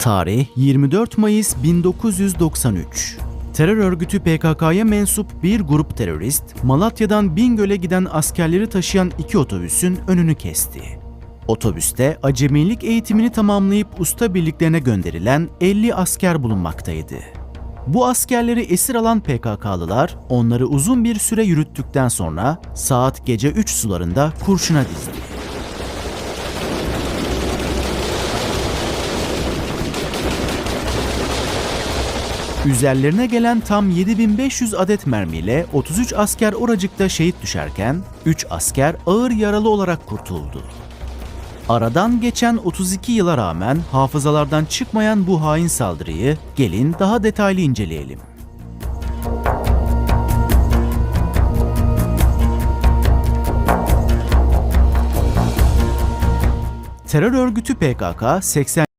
Tarih 24 Mayıs 1993. Terör örgütü PKK'ya mensup bir grup terörist, Malatya'dan Bingöl'e giden askerleri taşıyan iki otobüsün önünü kesti. Otobüste acemilik eğitimini tamamlayıp usta birliklerine gönderilen 50 asker bulunmaktaydı. Bu askerleri esir alan PKK'lılar onları uzun bir süre yürüttükten sonra saat gece 3 sularında kurşuna dizdi. Üzerlerine gelen tam 7500 adet mermiyle 33 asker oracıkta şehit düşerken 3 asker ağır yaralı olarak kurtuldu. Aradan geçen 32 yıla rağmen hafızalardan çıkmayan bu hain saldırıyı gelin daha detaylı inceleyelim. Terör örgütü PKK 80